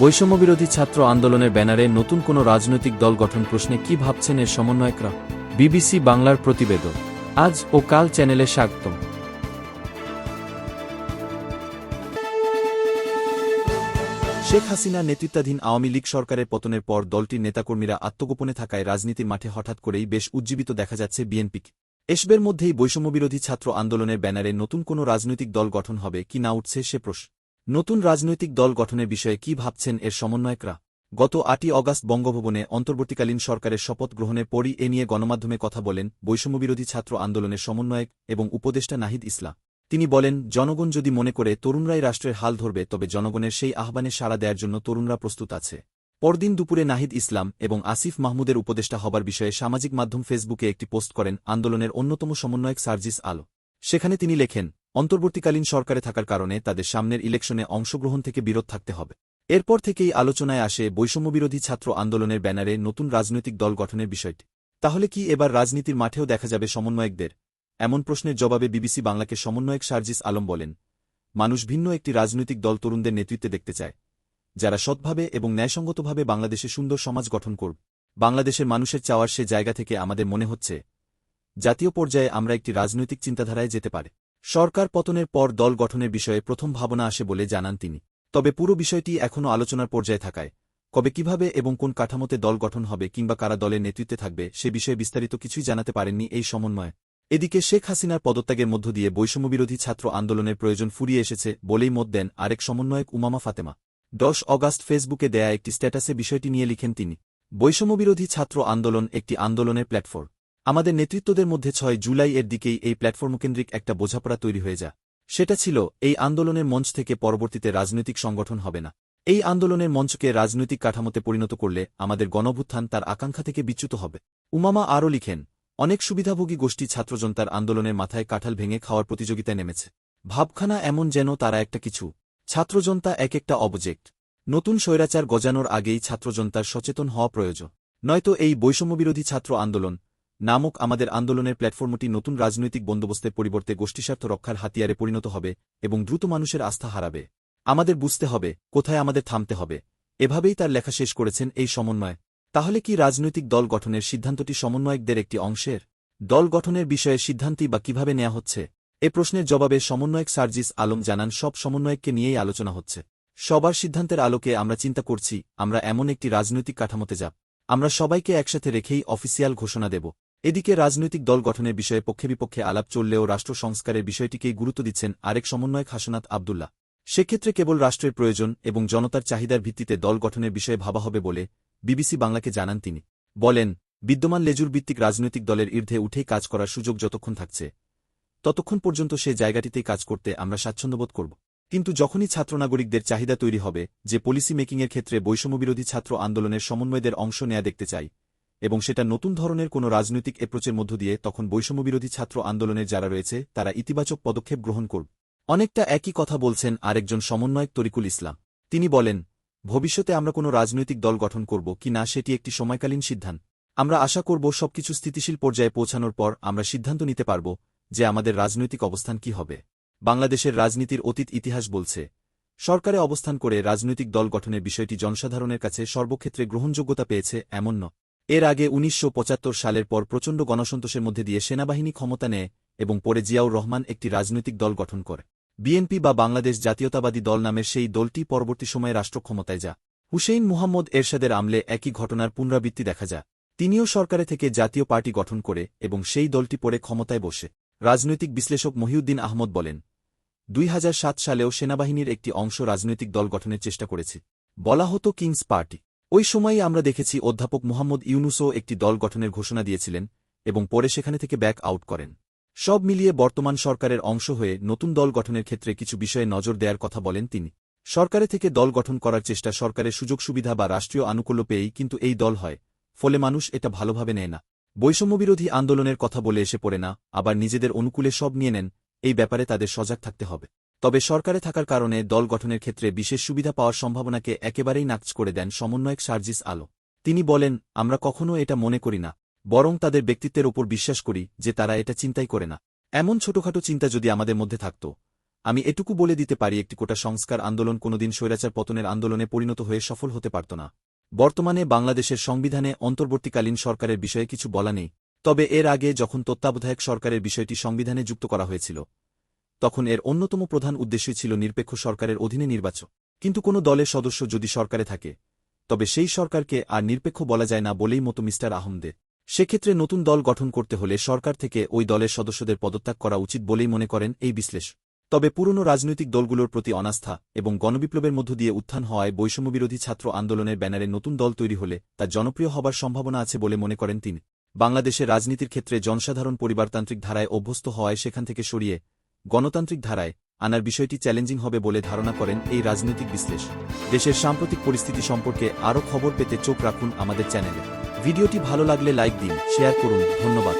বৈষম্যবিরোধী ছাত্র আন্দোলনের ব্যানারে নতুন কোনো রাজনৈতিক দল গঠন প্রশ্নে কি ভাবছেন এর সমন্বয়করা? বিবিসি বাংলার প্রতিবেদন আজ ও কাল চ্যানেলে স্বাগতম। শেখ হাসিনা নেতৃত্বাধীন আওয়ামী লীগ সরকারের পতনের পর দলটির নেতাকর্মীরা আত্মগোপনে থাকায় রাজনীতির মাঠে হঠাৎ করেই বেশ উজ্জীবিত দেখা যাচ্ছে বিএনপিকে। এসবের মধ্যেই বৈষম্যবিরোধী ছাত্র আন্দোলনের ব্যানারে নতুন কোনো রাজনৈতিক দল গঠন হবে কি না উঠছে সে প্রশ্ন। নতুন রাজনৈতিক দল গঠনের বিষয়ে কি ভাবছেন এর সমন্বয়করা? গত আটই অগাস্ট বঙ্গভবনে অন্তর্বর্তীকালীন সরকারের শপথ গ্রহণের পরই এ নিয়ে গণমাধ্যমে কথা বলেন বৈষম্যবিরোধী ছাত্র আন্দোলনের সমন্বয়ক এবং উপদেষ্টা নাহিদ ইসলাম। তিনি বলেন, জনগণ যদি মনে করে তরুণরাই রাষ্ট্রের হাল ধরবে, তবে জনগণের সেই আহ্বানে সাড়া দেওয়ার জন্য তরুণরা প্রস্তুত আছে। পরদিন দুপুরে নাহিদ ইসলাম এবং আসিফ মাহমুদের উপদেষ্টা হবার বিষয়ে সামাজিক মাধ্যম ফেসবুকে একটি পোস্ট করেন আন্দোলনের অন্যতম সমন্বয়ক সার্জিস আলো সেখানে তিনি লেখেন অন্তর্বর্তীকালীন সরকারে থাকার কারণে তাদের সামনের ইলেকশনে অংশগ্রহণ থেকে বিরত থাকতে হবে। এরপর থেকেই আলোচনায় আসে বৈষম্যবিরোধী ছাত্র আন্দোলনের ব্যানারে নতুন রাজনৈতিক দল গঠনের বিষয়টি। তাহলে কি এবার রাজনীতির মাঠেও দেখা যাবে সমন্বয়কদের? এমন প্রশ্নের জবাবে বিবিসি বাংলাকে সমন্বয়ক সার্জিস আলম বলেন, মানুষ ভিন্ন একটি রাজনৈতিক দল তরুণদের নেতৃত্বে দেখতে চায়, যারা সৎভাবে এবং ন্যায়সঙ্গতভাবে বাংলাদেশে সুন্দর সমাজ গঠন করব। বাংলাদেশের মানুষের চাওয়ার সে জায়গা থেকে আমাদের মনে হচ্ছে, জাতীয় পর্যায়ে আমরা একটি রাজনৈতিক চিন্তাধারায় যেতে পারে। সরকার পতনের পর দল গঠনের বিষয়ে প্রথম ভাবনা আসে বলে জানান তিনি। তবে পুরো বিষয়টি এখনও আলোচনার পর্যায়ে থাকায়, কবে কীভাবে এবং কোন কাঠামোতে দল গঠন হবে কিংবা কারা দলের নেতৃত্বে থাকবে সে বিষয়ে বিস্তারিত কিছুই জানাতে পারেননি এই সমন্বয়। এদিকে শেখ হাসিনার পদত্যাগের মধ্য দিয়ে বৈষম্যবিরোধী ছাত্র আন্দোলনের প্রয়োজন ফুরিয়ে এসেছে বলেই মত দেন আরেক সমন্বয়ক উমামা ফাতেমা। দশ অগাস্ট ফেসবুকে দেয়া একটি স্ট্যাটাসে বিষয়টি নিয়ে লিখেন তিনি, বৈষম্যবিরোধী ছাত্র আন্দোলন একটি আন্দোলনের প্ল্যাটফর্ম। আমাদের নেতৃত্বদের মধ্যে ছয় জুলাই এর দিকেই এই প্ল্যাটফর্মকেন্দ্রিক একটা বোঝাপড়া তৈরি হয়ে যা সেটা ছিল, এই আন্দোলনের মঞ্চ থেকে পরবর্তীতে রাজনৈতিক সংগঠন হবে না। এই আন্দোলনের মঞ্চকে রাজনৈতিক কাঠামোতে পরিণত করলে আমাদের গণভুত্থান তার আকাঙ্ক্ষা থেকে বিচ্যুত হবে। উমামা আরও লিখেন, অনেক সুবিধাভোগী গোষ্ঠী ছাত্রজনতার আন্দোলনের মাথায় কাঁঠাল ভেঙে খাওয়ার প্রতিযোগিতায় নেমেছে। ভাবখানা এমন যেন তারা একটা কিছু। ছাত্রজনতা এক একটা অবজেক্ট। নতুন স্বৈরাচার গজানোর আগেই ছাত্রজনতার সচেতন হওয়া প্রয়োজন। নয়তো এই বৈষম্যবিরোধী ছাত্র আন্দোলন নামক আমাদের আন্দোলনের প্ল্যাটফর্মটি নতুন রাজনৈতিক বন্দোবস্তের পরিবর্তে গোষ্ঠীস্বার্থ রক্ষার হাতিয়ারে পরিণত হবে এবং দ্রুত মানুষের আস্থা হারাবে। আমাদের বুঝতে হবে, কোথায় আমাদের থামতে হবে। এভাবেই তার লেখা শেষ করেছেন এই সমন্বয়। তাহলে কি রাজনৈতিক দল গঠনের সিদ্ধান্তটি সমন্বয়কদের একটি অংশের? দল গঠনের বিষয়ে সিদ্ধান্তই বা কীভাবে নেওয়া হচ্ছে? এ প্রশ্নের জবাবে সমন্বয়ক সার্জিস আলম জানান, সব সমন্বয়ককে নিয়েই আলোচনা হচ্ছে। সবার সিদ্ধান্তের আলোকে আমরা চিন্তা করছি, আমরা এমন একটি রাজনৈতিক কাঠামোতে যাব। আমরা সবাইকে একসাথে রেখেই অফিসিয়াল ঘোষণা দেব। এদিকে রাজনৈতিক দল গঠনের বিষয়ে পক্ষে বিপক্ষে আলাপ চললেও রাষ্ট্র সংস্কারের বিষয়টিকেই গুরুত্ব দিচ্ছেন আরেক সমন্বয়ক হাসনাত আবদুল্লাহ। সেক্ষেত্রে কেবল রাষ্ট্রের প্রয়োজন এবং জনতার চাহিদার ভিত্তিতে দল গঠনের বিষয়ে ভাবা হবে বলে বিবিসি বাংলাকে জানান তিনি। বলেন, বিদ্যমান লেজুর ভিত্তিক রাজনৈতিক দলের ঊর্ধ্বে উঠেই কাজ করার সুযোগ যতক্ষণ থাকছে, ততক্ষণ পর্যন্ত সে জায়গাটিতেই কাজ করতে আমরা স্বাচ্ছন্দ্যবোধ করব। কিন্তু যখনই ছাত্রনাগরিকদের চাহিদা তৈরি হবে, যে পলিসি মেকিংয়ের ক্ষেত্রে বৈষম্যবিরোধী ছাত্র আন্দোলনের সমন্বয়দের অংশ নেয়া দেখতে চাই এবং সেটা নতুন ধরনের কোনো রাজনৈতিক এপ্রোচের মধ্য দিয়ে তখন বৈষম্যবিরোধী ছাত্র আন্দোলনের যারা রয়েছে, তারা ইতিবাচক পদক্ষেপ গ্রহণ করব। অনেকটা একই কথা বলছেন আরেকজন সমন্বয়ক তরিকুল ইসলাম। তিনি বলেন, ভবিষ্যতে আমরা কোনো রাজনৈতিক দল গঠন করব কি না সেটি একটি সময়কালীন সিদ্ধান্ত। আমরা আশা করব সবকিছু স্থিতিশীল পর্যায়ে পৌঁছানোর পর আমরা সিদ্ধান্ত নিতে পারব যে আমাদের রাজনৈতিক অবস্থান কি হবে। বাংলাদেশের রাজনীতির অতীত ইতিহাস বলছে, সরকারে অবস্থান করে রাজনৈতিক দল গঠনের বিষয়টি জনসাধারণের কাছে সর্বক্ষেত্রে গ্রহণযোগ্যতা পেয়েছে এমন ন এর আগে উনিশশো পঁচাত্তর সালের পর প্রচণ্ড গণসন্তোষের মধ্যে দিয়ে সেনাবাহিনী ক্ষমতা নেয় এবং পরে জিয়াউর রহমান একটি রাজনৈতিক দল গঠন করে। বিএনপি বা বাংলাদেশ জাতীয়তাবাদী দল নামের সেই দলটি পরবর্তী সময়ে রাষ্ট্র ক্ষমতায় যা হুসেইন মুহাম্মদ এরশাদের আমলে একই ঘটনার পুনরাবৃত্তি দেখা যায়। তিনিও সরকারে থেকে জাতীয় পার্টি গঠন করে এবং সেই দলটি পরে ক্ষমতায় বসে। রাজনৈতিক বিশ্লেষক মহিউদ্দিন আহমদ বলেন, দুই হাজার সাত সালেও সেনাবাহিনীর একটি অংশ রাজনৈতিক দল গঠনের চেষ্টা করেছে। বলা হতো কিংস পার্টি। ওই সময়ই আমরা দেখেছি অধ্যাপক মোহাম্মদ ইউনুসও একটি দল গঠনের ঘোষণা দিয়েছিলেন এবং পরে সেখানে থেকে ব্যাক আউট করেন। সব মিলিয়ে বর্তমান সরকারের অংশ হয়ে নতুন দল গঠনের ক্ষেত্রে কিছু বিষয়ে নজর দেওয়ার কথা বলেন তিনি। সরকারে থেকে দল গঠন করার চেষ্টা সরকারের সুযোগ সুবিধা বা রাষ্ট্রীয় আনুকূল্য পেয়েই কিন্তু এই দল হয়, ফলে মানুষ এটা ভালোভাবে নেয় না। বৈষম্যবিরোধী আন্দোলনের কথা বলে এসে পড়ে না, আবার নিজেদের অনুকূলে সব নিয়ে নেন, এই ব্যাপারে তাদের সজাগ থাকতে হবে। তবে সরকারে থাকার কারণে দল গঠনের ক্ষেত্রে বিশেষ সুবিধা পাওয়ার সম্ভাবনাকে একেবারেই নাকচ করে দেন সমন্বয়ক সার্জিস আলো তিনি বলেন, আমরা কখনও এটা মনে করি না, বরং তাদের ব্যক্তিত্বের ওপর বিশ্বাস করি যে তারা এটা চিন্তাই করে না। এমন ছোটখাটো চিন্তা যদি আমাদের মধ্যে থাকত, আমি এটুকু বলে দিতে পারি একটি কোটা সংস্কার আন্দোলন কোনোদিন স্বৈরাচার পতনের আন্দোলনে পরিণত হয়ে সফল হতে পারত না। বর্তমানে বাংলাদেশের সংবিধানে অন্তর্বর্তীকালীন সরকারের বিষয়ে কিছু বলা নেই, তবে এর আগে যখন তত্ত্বাবধায়ক সরকারের বিষয়টি সংবিধানে যুক্ত করা হয়েছিল তখন এর অন্যতম প্রধান উদ্দেশ্যই ছিল নিরপেক্ষ সরকারের অধীনে নির্বাচন। কিন্তু কোনো দলের সদস্য যদি সরকারে থাকে, তবে সেই সরকারকে আর নিরপেক্ষ বলা যায় না বলেই মতো মিস্টার আহমদের সেক্ষেত্রে নতুন দল গঠন করতে হলে সরকার থেকে ওই দলের সদস্যদের পদত্যাগ করা উচিত বলেই মনে করেন এই বিশ্লেষ। তবে পুরনো রাজনৈতিক দলগুলোর প্রতি অনাস্থা এবং গণবিপ্লবের মধ্য দিয়ে উত্থান হওয়ায় বৈষম্যবিরোধী ছাত্র আন্দোলনের ব্যানারে নতুন দল তৈরি হলে তা জনপ্রিয় হবার সম্ভাবনা আছে বলে মনে করেন তিনি। বাংলাদেশের রাজনীতির ক্ষেত্রে জনসাধারণ পরিবারতান্ত্রিক ধারায় অভ্যস্ত হওয়ায় সেখান থেকে সরিয়ে গণতান্ত্রিক ধারায় আনার বিষয়টি চ্যালেঞ্জিং হবে বলে ধারণা করেন এই রাজনৈতিক বিশ্লেষ দেশের সাম্প্রতিক পরিস্থিতি সম্পর্কে আরও খবর পেতে চোখ রাখুন আমাদের চ্যানেলে। ভিডিওটি ভালো লাগলে লাইক দিন, শেয়ার করুন, ধন্যবাদ।